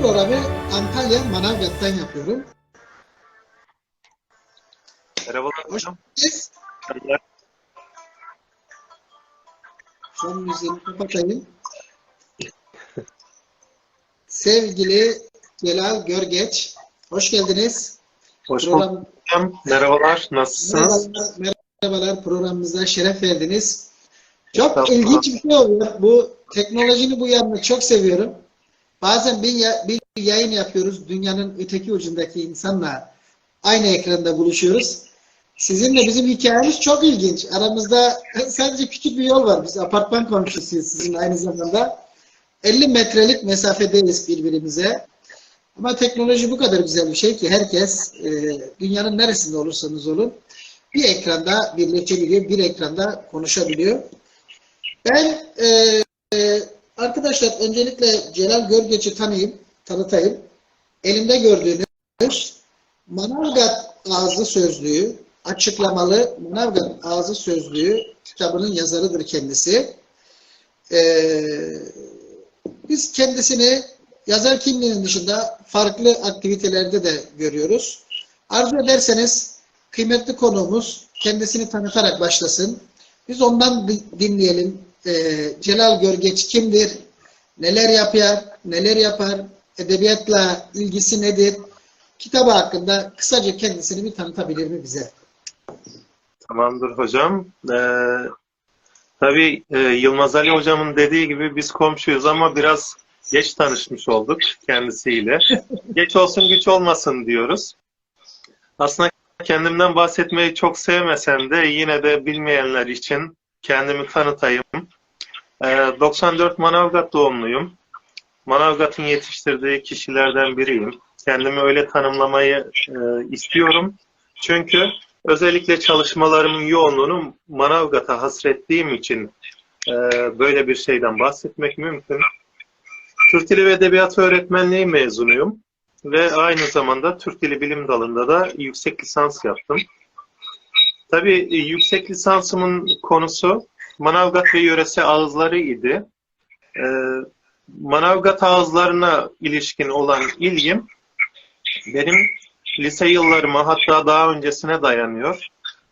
programı Antalya Manavgat'tan yapıyorum. Merhabalar Hoş hocam. geldiniz. Son müziğini kapatayım. Sevgili Celal Görgeç, hoş geldiniz. Hoş bulduk hocam. Merhabalar. Nasılsınız? merhabalar, merhabalar, programımıza şeref verdiniz. Çok Estağfurullah. ilginç bir şey oluyor. Bu teknolojinin bu yanını çok seviyorum. Bazen bir, bir yayın yapıyoruz. Dünyanın öteki ucundaki insanla aynı ekranda buluşuyoruz. Sizinle bizim hikayemiz çok ilginç. Aramızda sadece küçük bir yol var. Biz apartman komşusuyuz sizin aynı zamanda. 50 metrelik mesafedeyiz birbirimize. Ama teknoloji bu kadar güzel bir şey ki herkes e, dünyanın neresinde olursanız olun bir ekranda birleşebiliyor, bir ekranda konuşabiliyor. Ben e, arkadaşlar öncelikle Celal Görgeç'i tanıyayım, tanıtayım. Elimde gördüğünüz Manavgat Ağzı Sözlüğü, açıklamalı Manavgat Ağzı Sözlüğü kitabının yazarıdır kendisi. Ee, biz kendisini yazar kimliğinin dışında farklı aktivitelerde de görüyoruz. Arzu ederseniz kıymetli konuğumuz kendisini tanıtarak başlasın. Biz ondan di- dinleyelim. Ee, Celal Görgeç kimdir? Neler yapıyor? Neler yapar? Edebiyatla ilgisi nedir? Kitabı hakkında kısaca kendisini bir tanıtabilir mi bize? Tamamdır hocam. Ee, tabii e, Yılmaz Ali hocamın dediği gibi biz komşuyuz ama biraz geç tanışmış olduk kendisiyle. geç olsun güç olmasın diyoruz. Aslında kendimden bahsetmeyi çok sevmesem de yine de bilmeyenler için kendimi tanıtayım. Ee, 94 Manavgat doğumluyum. Manavgat'ın yetiştirdiği kişilerden biriyim. Kendimi öyle tanımlamayı e, istiyorum. Çünkü özellikle çalışmalarımın yoğunluğunu Manavgat'a hasrettiğim için e, böyle bir şeyden bahsetmek mümkün. Türk Dili ve Edebiyatı Öğretmenliği mezunuyum ve aynı zamanda Türk Dili Bilim Dalı'nda da yüksek lisans yaptım. Tabii e, yüksek lisansımın konusu Manavgat ve yöresi ağızları idi. E, Manavgat ağızlarına ilişkin olan ilgim benim lise yıllarıma hatta daha öncesine dayanıyor.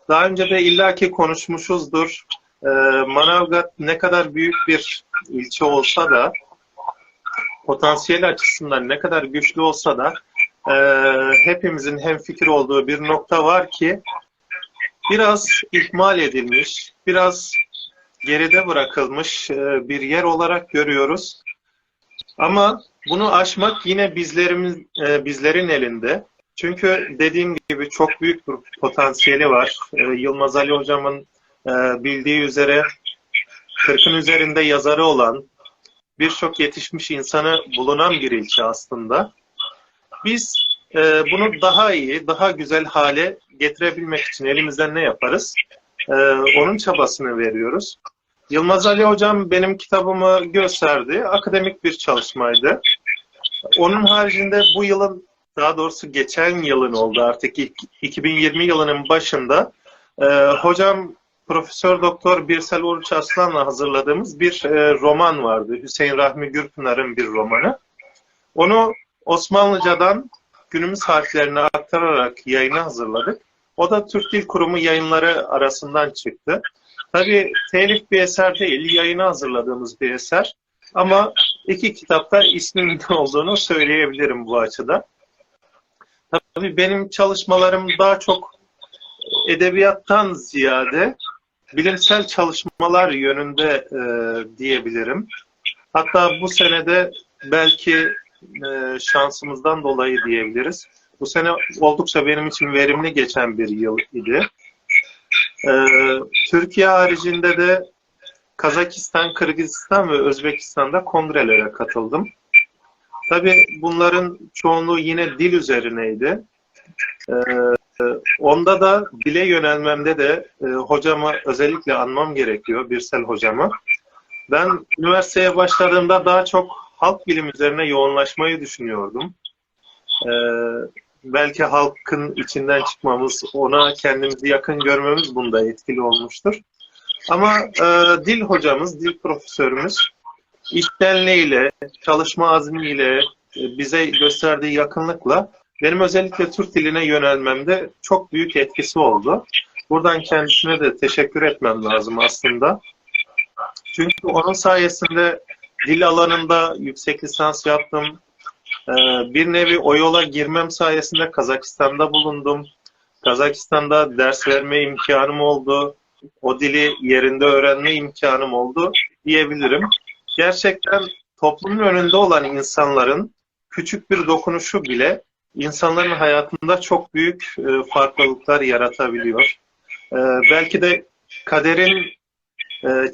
Daha önce de illaki konuşmuşuzdur. Ee, Manavgat ne kadar büyük bir ilçe olsa da potansiyel açısından ne kadar güçlü olsa da e, hepimizin hemfikir olduğu bir nokta var ki biraz ihmal edilmiş, biraz geride bırakılmış e, bir yer olarak görüyoruz. Ama bunu aşmak yine bizlerimiz e, bizlerin elinde. Çünkü dediğim gibi çok büyük bir potansiyeli var. E, Yılmaz Ali hocamın bildiği üzere 40'ın üzerinde yazarı olan birçok yetişmiş insanı bulunan bir ilçe aslında. Biz e, bunu daha iyi, daha güzel hale getirebilmek için elimizden ne yaparız? E, onun çabasını veriyoruz. Yılmaz Ali hocam benim kitabımı gösterdi. Akademik bir çalışmaydı. Onun haricinde bu yılın daha doğrusu geçen yılın oldu artık ilk 2020 yılının başında e, hocam Profesör Doktor Birsel Oruç Aslan'la hazırladığımız bir e, roman vardı. Hüseyin Rahmi Gürpınar'ın bir romanı. Onu Osmanlıcadan günümüz harflerine aktararak yayına hazırladık. O da Türk Dil Kurumu yayınları arasından çıktı. Tabii telif bir eser değil, yayına hazırladığımız bir eser. Ama iki kitapta ismin olduğunu söyleyebilirim bu açıdan. Tabii benim çalışmalarım daha çok edebiyattan ziyade bilimsel çalışmalar yönünde e, diyebilirim. Hatta bu senede belki e, şansımızdan dolayı diyebiliriz. Bu sene oldukça benim için verimli geçen bir yıl idi. E, Türkiye haricinde de Kazakistan, Kırgızistan ve Özbekistan'da kongrelere katıldım. Tabii bunların çoğunluğu yine dil üzerineydi. Ee, onda da dile yönelmemde de e, hocamı özellikle anmam gerekiyor, Birsel hocamı. Ben üniversiteye başladığımda daha çok halk bilim üzerine yoğunlaşmayı düşünüyordum. Ee, belki halkın içinden çıkmamız, ona kendimizi yakın görmemiz bunda etkili olmuştur. Ama e, dil hocamız, dil profesörümüz içtenliğiyle, çalışma azmiyle, e, bize gösterdiği yakınlıkla benim özellikle Türk diline yönelmemde çok büyük etkisi oldu. Buradan kendisine de teşekkür etmem lazım aslında. Çünkü onun sayesinde dil alanında yüksek lisans yaptım. Ee, Bir nevi o yola girmem sayesinde Kazakistan'da bulundum. Kazakistan'da ders verme imkanım oldu. O dili yerinde öğrenme imkanım oldu diyebilirim. Gerçekten toplumun önünde olan insanların küçük bir dokunuşu bile insanların hayatında çok büyük e, farklılıklar yaratabiliyor. E, belki de kaderin e,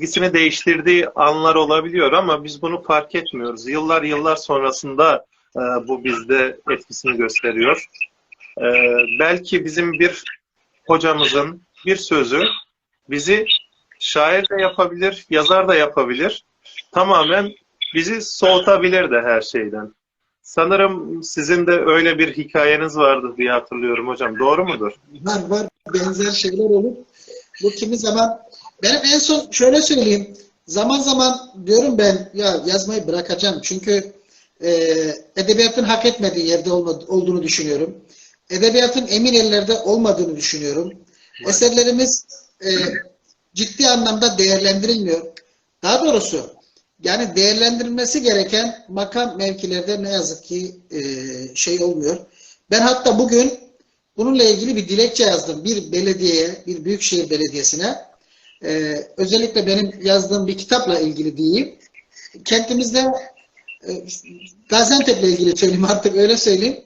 çizgisini değiştirdiği anlar olabiliyor ama biz bunu fark etmiyoruz. Yıllar yıllar sonrasında e, bu bizde etkisini gösteriyor. E, belki bizim bir hocamızın bir sözü bizi şair de yapabilir, yazar da yapabilir. Tamamen bizi soğutabilir de her şeyden. Sanırım sizin de öyle bir hikayeniz vardı diye hatırlıyorum hocam. Doğru mudur? Var var benzer şeyler olur. Bu kimi zaman benim en son şöyle söyleyeyim. Zaman zaman diyorum ben ya yazmayı bırakacağım. Çünkü e, edebiyatın hak etmediği yerde olma- olduğunu düşünüyorum. Edebiyatın emin ellerde olmadığını düşünüyorum. Eserlerimiz e, ciddi anlamda değerlendirilmiyor. Daha doğrusu yani değerlendirilmesi gereken makam mevkilerde ne yazık ki e, şey olmuyor. Ben hatta bugün bununla ilgili bir dilekçe yazdım. Bir belediyeye, bir büyükşehir belediyesine. Ee, özellikle benim yazdığım bir kitapla ilgili diyeyim. Kentimizde e, Gaziantep'le ilgili söyleyeyim artık öyle söyleyeyim.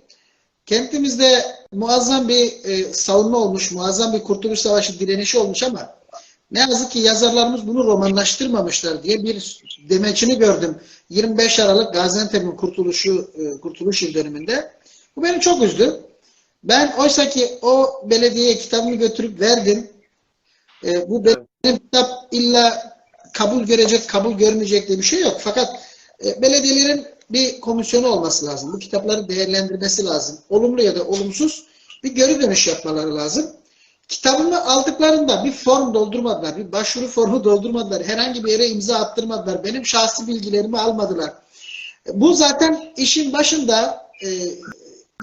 Kentimizde muazzam bir e, savunma olmuş, muazzam bir kurtuluş savaşı direnişi olmuş ama ne yazık ki yazarlarımız bunu romanlaştırmamışlar diye bir demeçini gördüm. 25 Aralık Gaziantep'in kurtuluşu, e, kurtuluş yıl dönümünde. Bu beni çok üzdü. Ben oysa ki o belediyeye kitabımı götürüp verdim. E, bu benim kitap illa kabul görecek, kabul görmeyecek diye bir şey yok. Fakat e, belediyelerin bir komisyonu olması lazım. Bu kitapları değerlendirmesi lazım. Olumlu ya da olumsuz bir geri dönüş yapmaları lazım. Kitabımı aldıklarında bir form doldurmadılar, bir başvuru formu doldurmadılar, herhangi bir yere imza attırmadılar, benim şahsi bilgilerimi almadılar. Bu zaten işin başında e,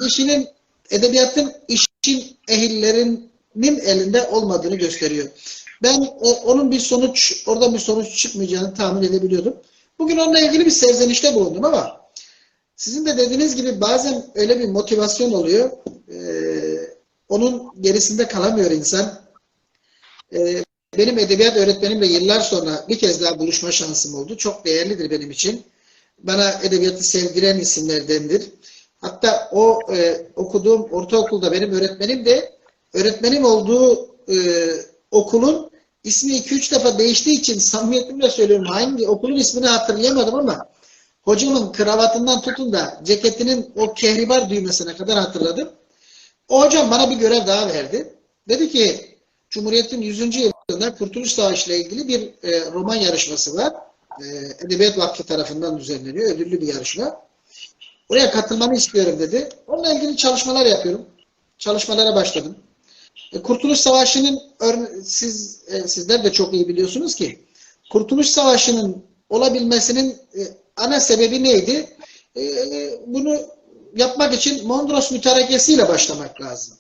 işinin edebiyatın işin ehillerinin elinde olmadığını gösteriyor. Ben e, onun bir sonuç, orada bir sonuç çıkmayacağını tahmin edebiliyordum. Bugün onunla ilgili bir serzenişte bulundum ama sizin de dediğiniz gibi bazen öyle bir motivasyon oluyor. E, onun gerisinde kalamıyor insan. E, benim edebiyat öğretmenimle yıllar sonra bir kez daha buluşma şansım oldu. Çok değerlidir benim için. Bana edebiyatı sevdiren isimlerdendir. Hatta o e, okuduğum ortaokulda benim öğretmenim de öğretmenim olduğu e, okulun ismi 2-3 defa değiştiği için samimiyetimle söylüyorum hangi okulun ismini hatırlayamadım ama hocamın kravatından tutun da ceketinin o kehribar düğmesine kadar hatırladım. O hocam bana bir görev daha verdi. Dedi ki Cumhuriyet'in 100. yılında Kurtuluş Savaşı ile ilgili bir e, roman yarışması var. E, Edebiyat Vakfı tarafından düzenleniyor. Ödüllü bir yarışma. Oraya katılmanı istiyorum dedi. Onunla ilgili çalışmalar yapıyorum. Çalışmalara başladım. E, Kurtuluş Savaşı'nın siz e, sizler de çok iyi biliyorsunuz ki Kurtuluş Savaşı'nın olabilmesinin e, ana sebebi neydi? Bunu yapmak için Mondros mütarekesiyle başlamak lazım.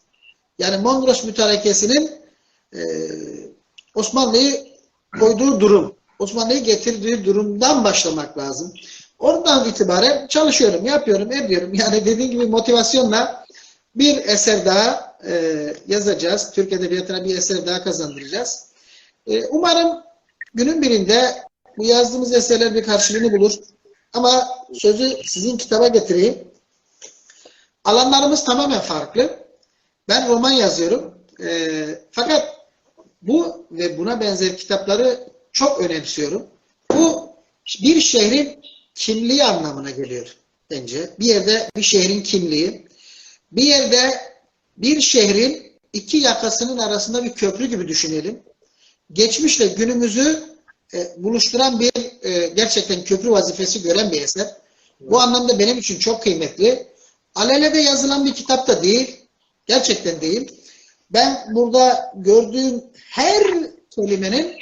Yani Mondros mütarekesinin Osmanlı'yı koyduğu durum, Osmanlı'yı getirdiği durumdan başlamak lazım. Oradan itibaren çalışıyorum, yapıyorum, ediyorum. Yani dediğim gibi motivasyonla bir eser daha e, yazacağız. Türk Edebiyatı'na bir eser daha kazandıracağız. E, umarım günün birinde bu yazdığımız eserler bir karşılığını bulur. Ama sözü sizin kitaba getireyim. Alanlarımız tamamen farklı. Ben roman yazıyorum. E, fakat bu ve buna benzer kitapları çok önemsiyorum. Bu bir şehrin kimliği anlamına geliyor bence. Bir yerde bir şehrin kimliği, bir yerde bir şehrin iki yakasının arasında bir köprü gibi düşünelim. Geçmişle günümüzü e, buluşturan bir e, gerçekten köprü vazifesi gören bir eser. Bu anlamda benim için çok kıymetli. Alelede yazılan bir kitap da değil. Gerçekten değil. Ben burada gördüğüm her kelimenin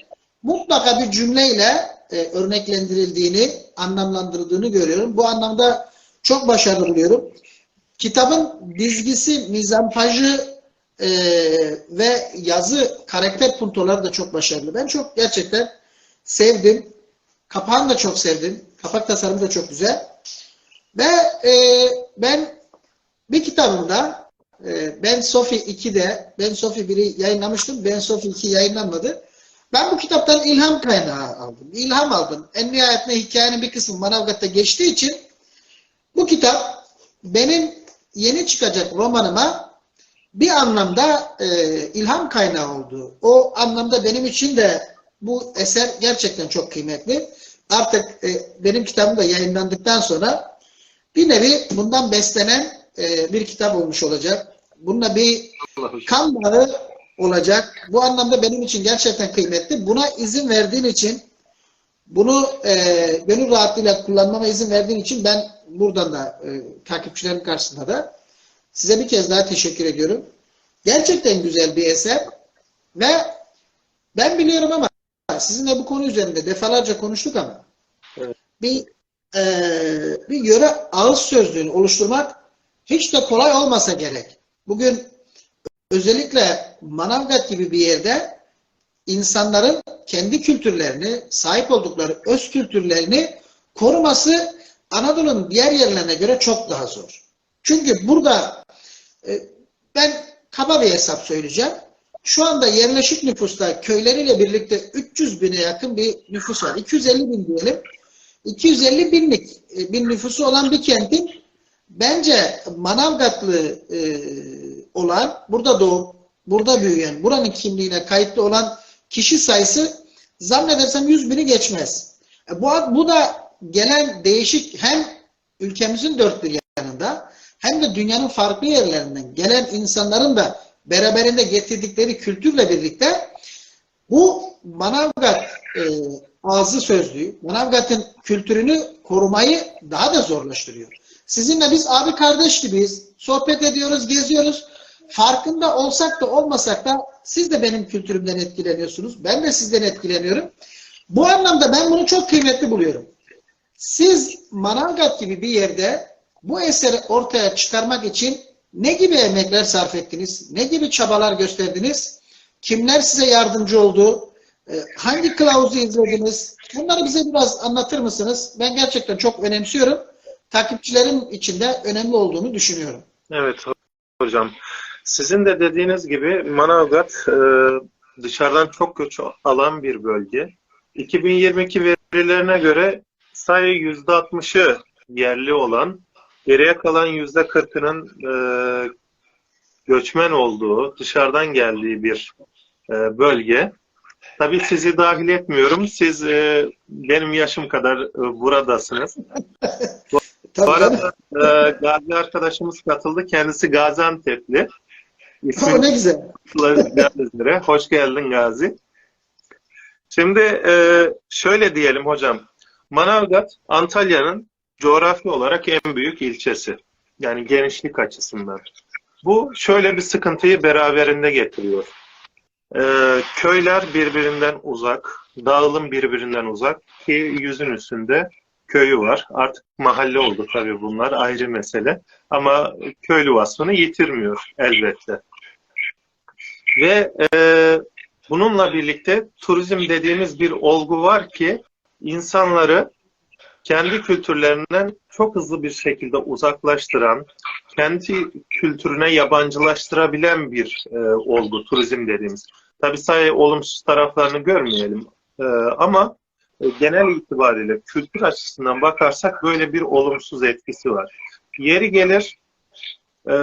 mutlaka bir cümleyle e, örneklendirildiğini, anlamlandırıldığını görüyorum. Bu anlamda çok başarılı buluyorum. Kitabın dizgisi, mizampajı e, ve yazı karakter puntoları da çok başarılı. Ben çok gerçekten sevdim. Kapağını da çok sevdim. Kapak tasarımı da çok güzel. Ve e, ben bir kitabımda e, Ben Sophie 2'de Ben Sophie 1'i yayınlamıştım. Ben Sophie 2 yayınlanmadı. Ben bu kitaptan ilham kaynağı aldım. İlham aldım. En nihayetinde hikayenin bir kısmı Manavgat'ta geçtiği için bu kitap benim yeni çıkacak romanıma bir anlamda e, ilham kaynağı oldu. O anlamda benim için de bu eser gerçekten çok kıymetli. Artık e, benim kitabım da yayınlandıktan sonra bir nevi bundan beslenen e, bir kitap olmuş olacak. Bununla bir kan bağı olacak. Bu anlamda benim için gerçekten kıymetli. Buna izin verdiğin için bunu e, gönül rahatlığıyla kullanmama izin verdiğin için ben buradan da e, takipçilerin karşısında da size bir kez daha teşekkür ediyorum. Gerçekten güzel bir eser ve ben biliyorum ama sizinle bu konu üzerinde defalarca konuştuk ama Evet. bir e, bir yöre ağız sözlüğünü oluşturmak hiç de kolay olmasa gerek. Bugün özellikle Manavgat gibi bir yerde insanların kendi kültürlerini, sahip oldukları öz kültürlerini koruması Anadolu'nun diğer yerlerine göre çok daha zor. Çünkü burada e, ben kaba bir hesap söyleyeceğim. Şu anda yerleşik nüfusta köyleriyle birlikte 300 bine yakın bir nüfus var. 250 bin diyelim. 250 binlik e, bir nüfusu olan bir kentin bence Manavgatlı e, olan, burada doğup, burada büyüyen, buranın kimliğine kayıtlı olan kişi sayısı zannedersem 100 bini geçmez. E, bu, bu da gelen değişik hem ülkemizin dört bir yanında hem de dünyanın farklı yerlerinden gelen insanların da beraberinde getirdikleri kültürle birlikte bu Manavgat e, ağzı sözlüğü, Manavgat'ın kültürünü korumayı daha da zorlaştırıyor. Sizinle biz abi kardeş gibiyiz. Sohbet ediyoruz, geziyoruz. Farkında olsak da olmasak da siz de benim kültürümden etkileniyorsunuz. Ben de sizden etkileniyorum. Bu anlamda ben bunu çok kıymetli buluyorum. Siz Manavgat gibi bir yerde bu eseri ortaya çıkarmak için ne gibi emekler sarf ettiniz? Ne gibi çabalar gösterdiniz? Kimler size yardımcı oldu? Ee, Hangi kılavuzu izlediniz? Bunları bize biraz anlatır mısınız? Ben gerçekten çok önemsiyorum. Takipçilerim için de önemli olduğunu düşünüyorum. Evet hocam. Sizin de dediğiniz gibi Manavgat e, dışarıdan çok göç alan bir bölge. 2022 verilerine göre sayı %60'ı yerli olan, geriye kalan %40'ının e, göçmen olduğu, dışarıdan geldiği bir e, bölge. Tabii sizi dahil etmiyorum. Siz e, benim yaşım kadar e, buradasınız. Bu canım. arada e, Gazi arkadaşımız katıldı. Kendisi Gaziantep'li. O İsmi ne güzel. üzere. Hoş geldin Gazi. Şimdi e, şöyle diyelim hocam. Manavgat Antalya'nın coğrafi olarak en büyük ilçesi. Yani genişlik açısından. Bu şöyle bir sıkıntıyı beraberinde getiriyor. E, köyler birbirinden uzak, dağılım birbirinden uzak ki yüzün üstünde köyü var. Artık mahalle oldu tabii bunlar ayrı mesele. Ama köylü vasfını yitirmiyor elbette. Ve e, bununla birlikte turizm dediğimiz bir olgu var ki insanları kendi kültürlerinden çok hızlı bir şekilde uzaklaştıran, kendi kültürüne yabancılaştırabilen bir e, olgu turizm dediğimiz. Tabii sayı olumsuz taraflarını görmeyelim E, ama e, genel itibariyle kültür açısından bakarsak böyle bir olumsuz etkisi var. Yeri gelir e,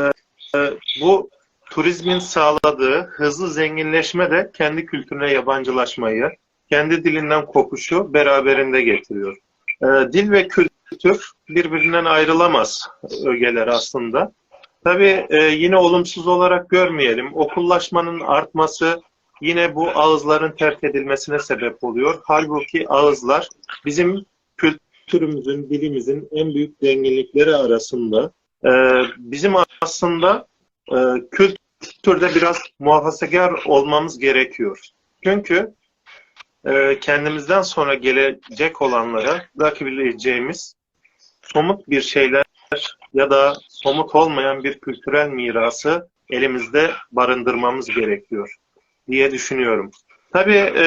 e, bu turizmin sağladığı hızlı zenginleşme de kendi kültürüne yabancılaşmayı, kendi dilinden kopuşu beraberinde getiriyor. Ee, dil ve kültür birbirinden ayrılamaz ögeler aslında. Tabii e, yine olumsuz olarak görmeyelim. Okullaşmanın artması yine bu ağızların terk edilmesine sebep oluyor. Halbuki ağızlar bizim kültürümüzün, dilimizin en büyük zenginlikleri arasında. Ee, bizim aslında e, kültürde biraz muhafazakar olmamız gerekiyor. Çünkü e, kendimizden sonra gelecek olanlara bırakabileceğimiz somut bir şeyler ya da somut olmayan bir kültürel mirası elimizde barındırmamız gerekiyor diye düşünüyorum. Tabii e,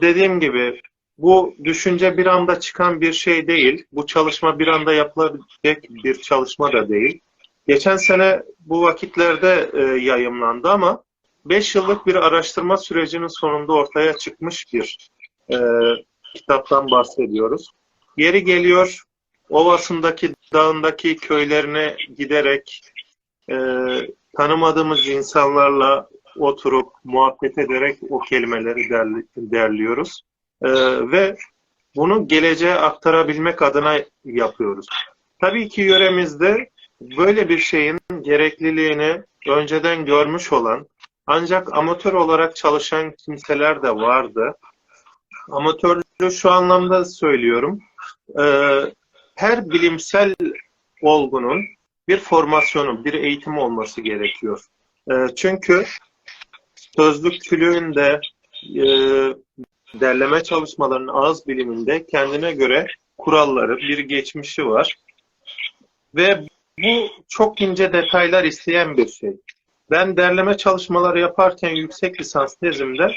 dediğim gibi bu düşünce bir anda çıkan bir şey değil. Bu çalışma bir anda yapılabilecek bir çalışma da değil. Geçen sene bu vakitlerde e, yayımlandı ama 5 yıllık bir araştırma sürecinin sonunda ortaya çıkmış bir e, kitaptan bahsediyoruz. Yeri geliyor ovasındaki, dağındaki köylerine giderek e, tanımadığımız insanlarla oturup muhabbet ederek o kelimeleri derli, derliyoruz. E, ve bunu geleceğe aktarabilmek adına yapıyoruz. Tabii ki yöremizde böyle bir şeyin gerekliliğini önceden görmüş olan ancak amatör olarak çalışan kimseler de vardı. Amatörlüğü şu anlamda söylüyorum. Ee, her bilimsel olgunun bir formasyonu, bir eğitim olması gerekiyor. Ee, çünkü sözlükçülüğün de e, derleme çalışmalarının ağız biliminde kendine göre kuralları, bir geçmişi var. Ve bu çok ince detaylar isteyen bir şey. Ben derleme çalışmaları yaparken yüksek lisans tezimde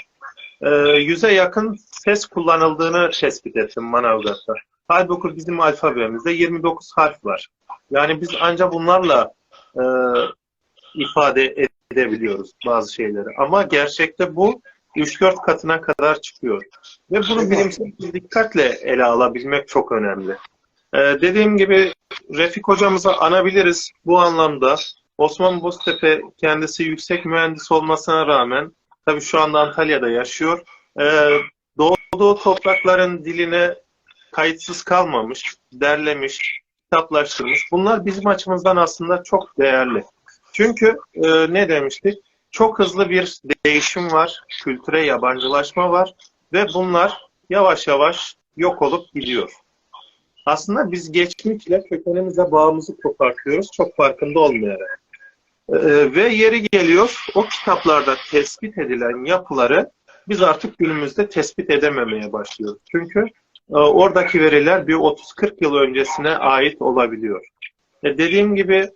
e, yüze yakın ses kullanıldığını tespit ettim Manavgat'ta. Halbuki bizim alfabemizde 29 harf var. Yani biz ancak bunlarla e, ifade edebiliyoruz bazı şeyleri. Ama gerçekte bu 3-4 katına kadar çıkıyor. Ve bunu bilimsel bir dikkatle ele alabilmek çok önemli. Ee, dediğim gibi Refik hocamızı anabiliriz bu anlamda. Osman Boztepe kendisi yüksek mühendis olmasına rağmen tabii şu anda Antalya'da yaşıyor. Ee, doğduğu toprakların diline kayıtsız kalmamış, derlemiş, kitaplaştırmış. Bunlar bizim açımızdan aslında çok değerli. Çünkü e, ne demiştik? Çok hızlı bir değişim var, kültüre yabancılaşma var ve bunlar yavaş yavaş yok olup gidiyor. Aslında biz geçmişle kökenimize bağımızı kopartıyoruz çok farkında olmayarak. Ee, ve yeri geliyor o kitaplarda tespit edilen yapıları biz artık günümüzde tespit edememeye başlıyoruz. Çünkü e, oradaki veriler bir 30-40 yıl öncesine ait olabiliyor. E, dediğim gibi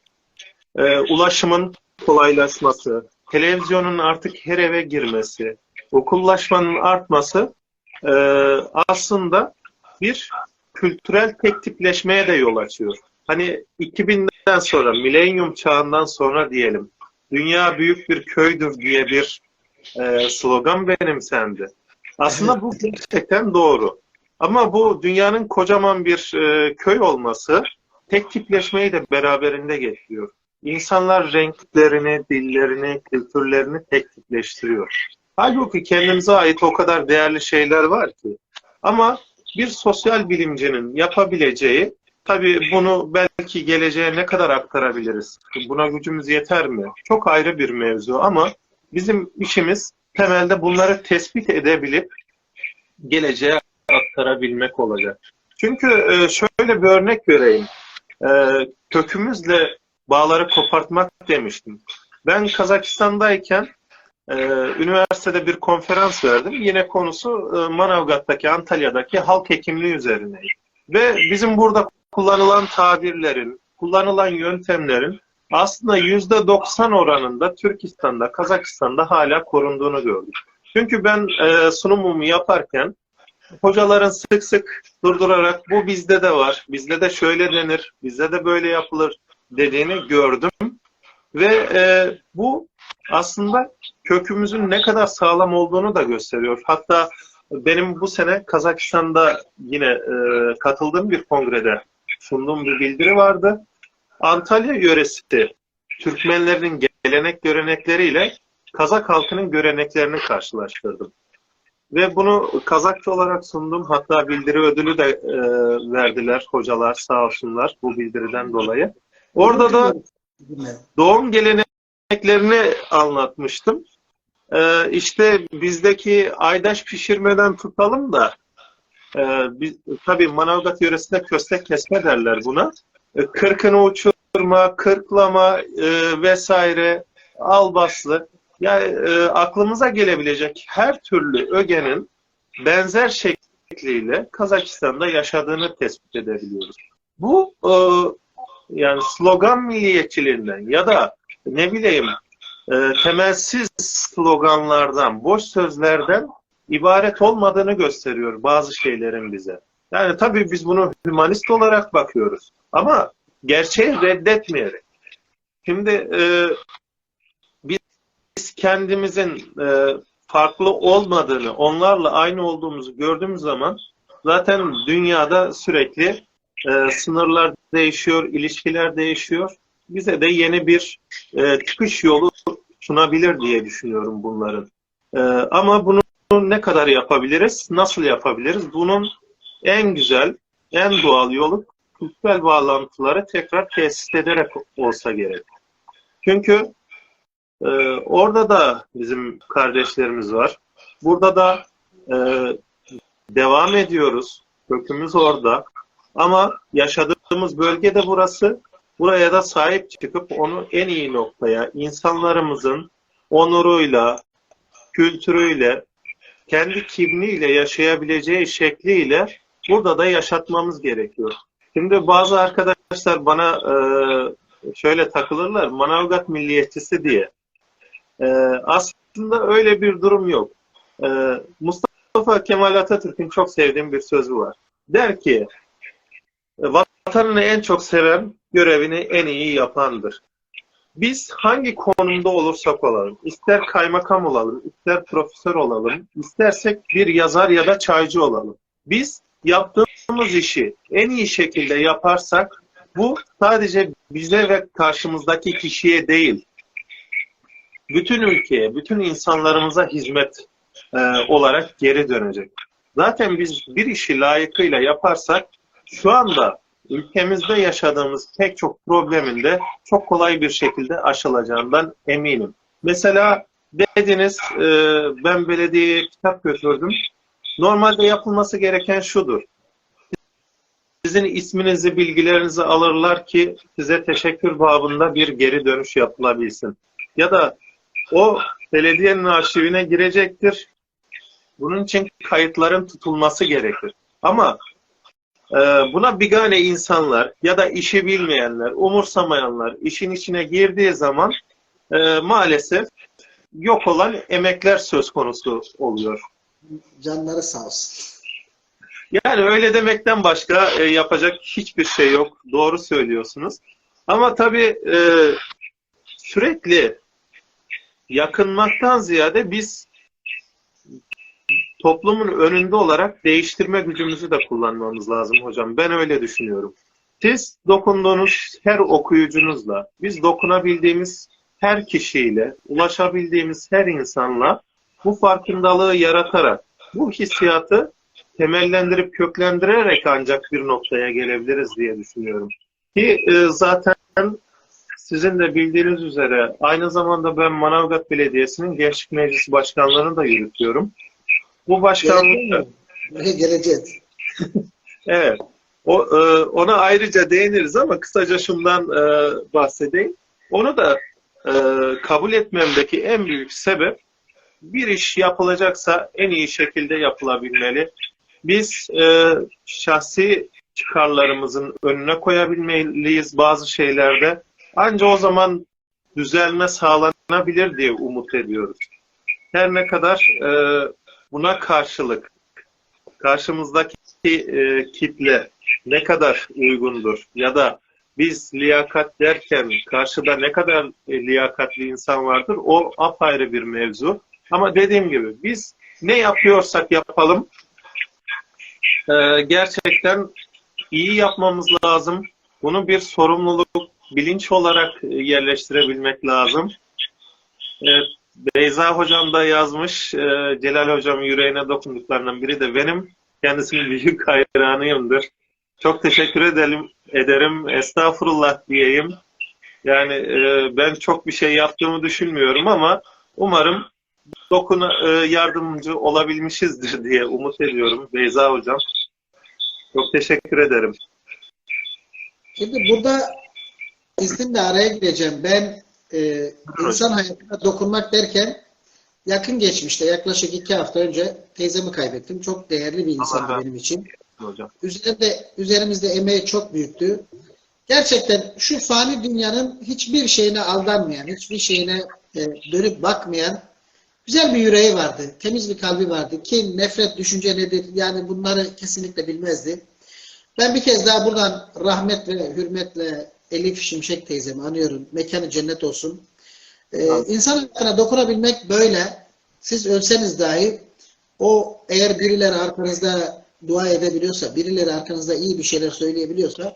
e, ulaşımın kolaylaşması, televizyonun artık her eve girmesi, okullaşmanın artması e, aslında bir kültürel tek tipleşmeye de yol açıyor. Hani 2000'den sonra, milenyum çağından sonra diyelim, dünya büyük bir köydür diye bir e, slogan benimsendi. Aslında bu gerçekten doğru. Ama bu dünyanın kocaman bir e, köy olması tek tipleşmeyi de beraberinde getiriyor. İnsanlar renklerini, dillerini, kültürlerini tek tipleştiriyor. Halbuki kendimize ait o kadar değerli şeyler var ki. Ama bir sosyal bilimcinin yapabileceği, tabii bunu belki geleceğe ne kadar aktarabiliriz? Buna gücümüz yeter mi? Çok ayrı bir mevzu ama bizim işimiz temelde bunları tespit edebilip geleceğe aktarabilmek olacak. Çünkü e, şöyle bir örnek vereyim. E, kökümüzle bağları kopartmak demiştim. Ben Kazakistan'dayken e, üniversitede bir konferans verdim. Yine konusu Manavgat'taki, Antalya'daki halk hekimliği üzerine. Ve bizim burada kullanılan tabirlerin, kullanılan yöntemlerin aslında yüzde 90 oranında Türkistan'da, Kazakistan'da hala korunduğunu gördük. Çünkü ben e, sunumumu yaparken hocaların sık sık durdurarak bu bizde de var, bizde de şöyle denir, bizde de böyle yapılır dediğini gördüm. Ve e, bu aslında kökümüzün ne kadar sağlam olduğunu da gösteriyor. Hatta benim bu sene Kazakistan'da yine e, katıldığım bir kongrede sunduğum bir bildiri vardı. Antalya yöresi Türkmenlerin gelenek görenekleriyle Kazak halkının göreneklerini karşılaştırdım. Ve bunu Kazakça olarak sundum. Hatta bildiri ödülü de e, verdiler hocalar sağ olsunlar bu bildiriden dolayı. Orada da doğum geleneklerini anlatmıştım. Ee, işte bizdeki aydaş pişirmeden tutalım da e, biz, tabii Manavgat yöresinde köstek kesme derler buna. E, kırkını uçurma, kırklama e, vesaire albaslı yani e, aklımıza gelebilecek her türlü ögenin benzer şekliyle Kazakistan'da yaşadığını tespit edebiliyoruz. Bu e, yani slogan milliyetçiliğinden ya da ne bileyim e, temelsiz sloganlardan, boş sözlerden ibaret olmadığını gösteriyor bazı şeylerin bize. Yani tabii biz bunu hümanist olarak bakıyoruz. Ama gerçeği reddetmeyerek. Şimdi e, biz kendimizin e, farklı olmadığını, onlarla aynı olduğumuzu gördüğümüz zaman zaten dünyada sürekli e, sınırlar değişiyor, ilişkiler değişiyor. Bize de yeni bir e, çıkış yolu sunabilir diye düşünüyorum bunların. E, ama bunu ne kadar yapabiliriz, nasıl yapabiliriz? Bunun en güzel, en doğal yolu kültürel bağlantıları tekrar tesis ederek olsa gerek. Çünkü e, orada da bizim kardeşlerimiz var. Burada da e, devam ediyoruz. Kökümüz orada. Ama yaşadığımız bölge de burası. Buraya da sahip çıkıp onu en iyi noktaya insanlarımızın onuruyla, kültürüyle, kendi kimliğiyle yaşayabileceği şekliyle burada da yaşatmamız gerekiyor. Şimdi bazı arkadaşlar bana e, şöyle takılırlar, Manavgat milliyetçisi diye. E, aslında öyle bir durum yok. E, Mustafa Kemal Atatürk'ün çok sevdiğim bir sözü var. Der ki, vatanını en çok seven görevini en iyi yapandır. Biz hangi konumda olursak olalım, ister kaymakam olalım, ister profesör olalım, istersek bir yazar ya da çaycı olalım. Biz yaptığımız işi en iyi şekilde yaparsak bu sadece bize ve karşımızdaki kişiye değil, bütün ülkeye, bütün insanlarımıza hizmet e, olarak geri dönecek. Zaten biz bir işi layıkıyla yaparsak şu anda ülkemizde yaşadığımız pek çok problemin de çok kolay bir şekilde aşılacağından eminim. Mesela dediniz e, ben belediyeye kitap götürdüm. Normalde yapılması gereken şudur. Sizin isminizi, bilgilerinizi alırlar ki size teşekkür babında bir geri dönüş yapılabilsin. Ya da o belediyenin arşivine girecektir. Bunun için kayıtların tutulması gerekir. Ama buna bigane insanlar ya da işi bilmeyenler, umursamayanlar işin içine girdiği zaman e, maalesef yok olan emekler söz konusu oluyor. Canları sağ olsun. Yani öyle demekten başka e, yapacak hiçbir şey yok. Doğru söylüyorsunuz. Ama tabii e, sürekli yakınmaktan ziyade biz toplumun önünde olarak değiştirme gücümüzü de kullanmamız lazım hocam. Ben öyle düşünüyorum. Siz dokunduğunuz her okuyucunuzla, biz dokunabildiğimiz her kişiyle, ulaşabildiğimiz her insanla bu farkındalığı yaratarak, bu hissiyatı temellendirip köklendirerek ancak bir noktaya gelebiliriz diye düşünüyorum. Ki e, zaten sizin de bildiğiniz üzere aynı zamanda ben Manavgat Belediyesi'nin Gençlik Meclisi Başkanlığı'nı da yürütüyorum. Bu başkanlığı Geleceğiz. evet o, e, ona ayrıca değiniriz ama kısaca şundan e, bahsedeyim. Onu da e, kabul etmemdeki en büyük sebep bir iş yapılacaksa en iyi şekilde yapılabilmeli. Biz e, şahsi çıkarlarımızın önüne koyabilmeliyiz bazı şeylerde. Anca o zaman düzelme sağlanabilir diye umut ediyoruz. Her ne kadar e, buna karşılık karşımızdaki e, kitle ne kadar uygundur ya da biz liyakat derken karşıda ne kadar e, liyakatli insan vardır o apayrı bir mevzu. Ama dediğim gibi biz ne yapıyorsak yapalım e, gerçekten iyi yapmamız lazım. Bunu bir sorumluluk, bilinç olarak yerleştirebilmek lazım. Evet, Beyza hocam da yazmış. e, Celal hocam yüreğine dokunduklarından biri de benim. Kendisinin büyük hayranıyımdır. Çok teşekkür edelim, ederim. Estağfurullah diyeyim. Yani e, ben çok bir şey yaptığımı düşünmüyorum ama umarım dokuna e, yardımcı olabilmişizdir diye umut ediyorum Beyza hocam. Çok teşekkür ederim. Şimdi burada isimle araya gireceğim. Ben e, insan hayatına dokunmak derken yakın geçmişte yaklaşık iki hafta önce teyzemi kaybettim. Çok değerli bir Allah benim için. Hocam. Üzerinde, üzerimizde emeği çok büyüktü. gerçekten şu fani dünyanın hiçbir şeyine aldanmayan, hiçbir şeyine e, dönüp bakmayan güzel bir yüreği vardı. Temiz bir kalbi vardı. Kin, nefret, düşünce nedir? Yani bunları kesinlikle bilmezdi. Ben bir kez daha buradan rahmet ve hürmetle Elif Şimşek teyzemi anıyorum. Mekanı cennet olsun. Ee, insan hayatına dokunabilmek böyle. Siz ölseniz dahi o eğer birileri arkanızda dua edebiliyorsa, birileri arkanızda iyi bir şeyler söyleyebiliyorsa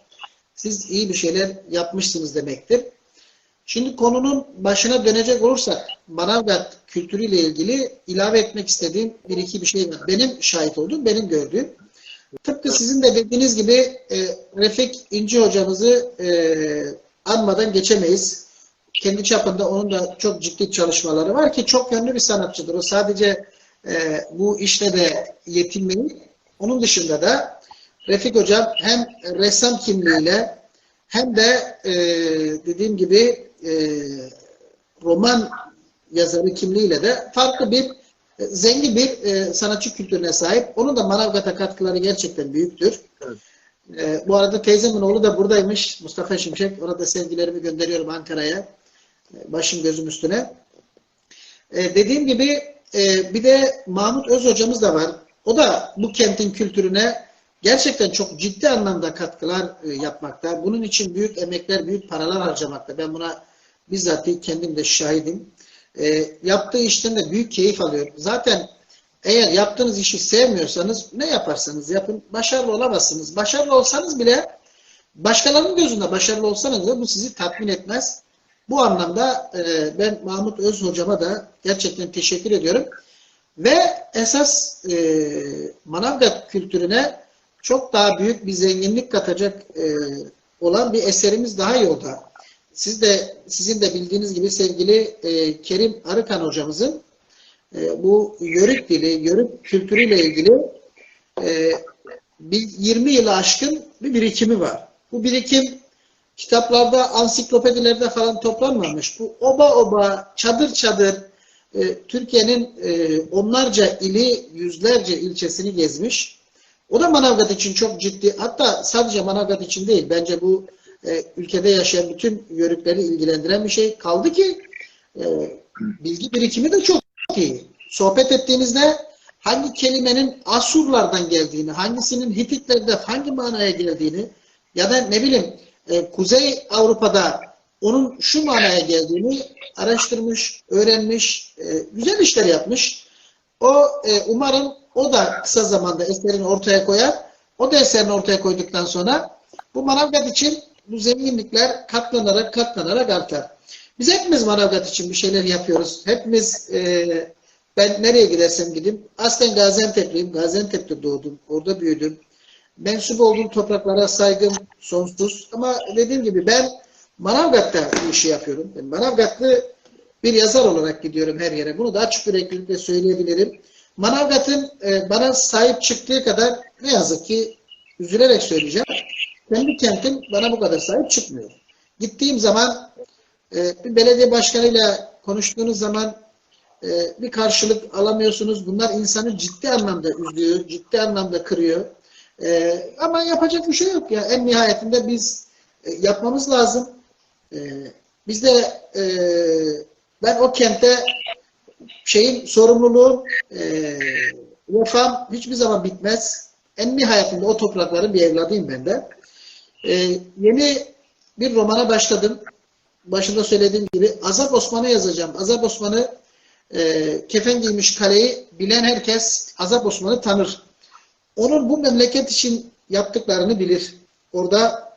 siz iyi bir şeyler yapmışsınız demektir. Şimdi konunun başına dönecek olursak Manavgat kültürüyle ilgili ilave etmek istediğim bir iki bir şey var. Benim şahit olduğum, benim gördüğüm. Tıpkı sizin de dediğiniz gibi e, Refik İnci hocamızı e, anmadan geçemeyiz. Kendi çapında onun da çok ciddi çalışmaları var ki çok yönlü bir sanatçıdır. O sadece e, bu işle de yetinmeyip onun dışında da Refik hocam hem ressam kimliğiyle hem de e, dediğim gibi roman yazarı kimliğiyle de farklı bir zengin bir e, sanatçı kültürüne sahip. Onun da Manavgat'a katkıları gerçekten büyüktür. Evet. E, bu arada teyzemin oğlu da buradaymış. Mustafa Şimşek. Orada sevgilerimi gönderiyorum Ankara'ya. E, başım gözüm üstüne. E, dediğim gibi e, bir de Mahmut Öz hocamız da var. O da bu kentin kültürüne gerçekten çok ciddi anlamda katkılar e, yapmakta. Bunun için büyük emekler, büyük paralar harcamakta. Ben buna bizzat kendim de şahidim. E, yaptığı işten de büyük keyif alıyor. Zaten eğer yaptığınız işi sevmiyorsanız ne yaparsanız yapın başarılı olamazsınız. Başarılı olsanız bile başkalarının gözünde başarılı olsanız da bu sizi tatmin etmez. Bu anlamda e, ben Mahmut Öz hocama da gerçekten teşekkür ediyorum. Ve esas e, Manavgat kültürüne çok daha büyük bir zenginlik katacak e, olan bir eserimiz daha yolda. Siz de sizin de bildiğiniz gibi sevgili e, Kerim Arıkan hocamızın e, bu yörük dili, yörük kültürüyle ilgili e, bir 20 yılı aşkın bir birikimi var. Bu birikim kitaplarda, ansiklopedilerde falan toplanmamış. Bu oba oba, çadır çadır e, Türkiye'nin e, onlarca ili, yüzlerce ilçesini gezmiş. O da Manavgat için çok ciddi, hatta sadece Manavgat için değil, bence bu e, ülkede yaşayan bütün yörükleri ilgilendiren bir şey. Kaldı ki e, bilgi birikimi de çok iyi. Sohbet ettiğinizde hangi kelimenin Asurlardan geldiğini, hangisinin Hititlerde hangi manaya geldiğini ya da ne bileyim e, Kuzey Avrupa'da onun şu manaya geldiğini araştırmış, öğrenmiş, e, güzel işler yapmış. O e, umarım o da kısa zamanda eserini ortaya koyar. O da eserini ortaya koyduktan sonra bu Manavgat için bu zenginlikler katlanarak katlanarak artar. Biz hepimiz Manavgat için bir şeyler yapıyoruz. Hepimiz e, ben nereye gidersem gideyim. Aslen Gaziantep'liyim. Gaziantep'te doğdum. Orada büyüdüm. Mensup olduğum topraklara saygım sonsuz. Ama dediğim gibi ben Manavgat'ta bu işi yapıyorum. Ben Manavgatlı bir yazar olarak gidiyorum her yere. Bunu da açık yüreklilikle söyleyebilirim. Manavgat'ın e, bana sahip çıktığı kadar ne yazık ki üzülerek söyleyeceğim. Kendi kentim bana bu kadar sahip çıkmıyor. Gittiğim zaman e, bir belediye başkanıyla konuştuğunuz zaman e, bir karşılık alamıyorsunuz. Bunlar insanı ciddi anlamda üzüyor, ciddi anlamda kırıyor. E, ama yapacak bir şey yok ya. En nihayetinde biz e, yapmamız lazım. E, biz de e, ben o kente şeyin sorumluluğu e, vefam hiçbir zaman bitmez. En nihayetinde o toprakların bir evladıyım ben de. E, yeni bir romana başladım. Başında söylediğim gibi Azap Osman'ı yazacağım. Azap Osman'ı e, kefen giymiş kaleyi bilen herkes Azap Osman'ı tanır. Onun bu memleket için yaptıklarını bilir. Orada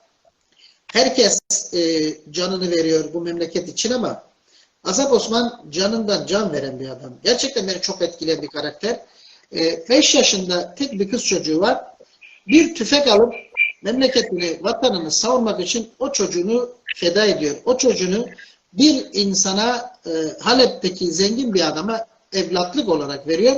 herkes e, canını veriyor bu memleket için ama Azap Osman canından can veren bir adam. Gerçekten beni çok etkileyen bir karakter. 5 yaşında tek bir kız çocuğu var. Bir tüfek alıp memleketini, vatanını savunmak için o çocuğunu feda ediyor. O çocuğunu bir insana e, Halep'teki zengin bir adama evlatlık olarak veriyor.